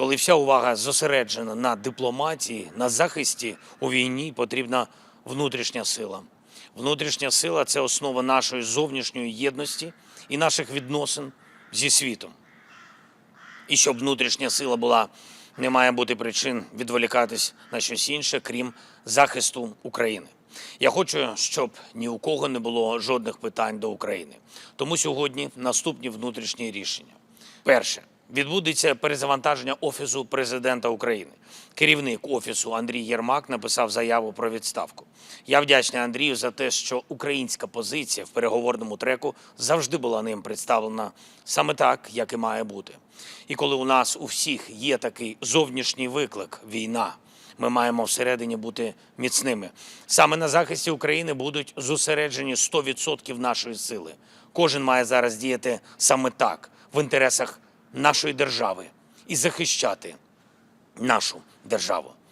Коли вся увага зосереджена на дипломатії, на захисті у війні, потрібна внутрішня сила. Внутрішня сила це основа нашої зовнішньої єдності і наших відносин зі світом. І щоб внутрішня сила була, не має бути причин відволікатись на щось інше, крім захисту України. Я хочу, щоб ні у кого не було жодних питань до України. Тому сьогодні наступні внутрішні рішення. Перше. Відбудеться перезавантаження Офісу президента України. Керівник Офісу Андрій Єрмак написав заяву про відставку. Я вдячний Андрію за те, що українська позиція в переговорному треку завжди була ним представлена саме так, як і має бути. І коли у нас у всіх є такий зовнішній виклик війна, ми маємо всередині бути міцними. Саме на захисті України будуть зосереджені 100% нашої сили. Кожен має зараз діяти саме так, в інтересах нашої держави і захищати нашу державу.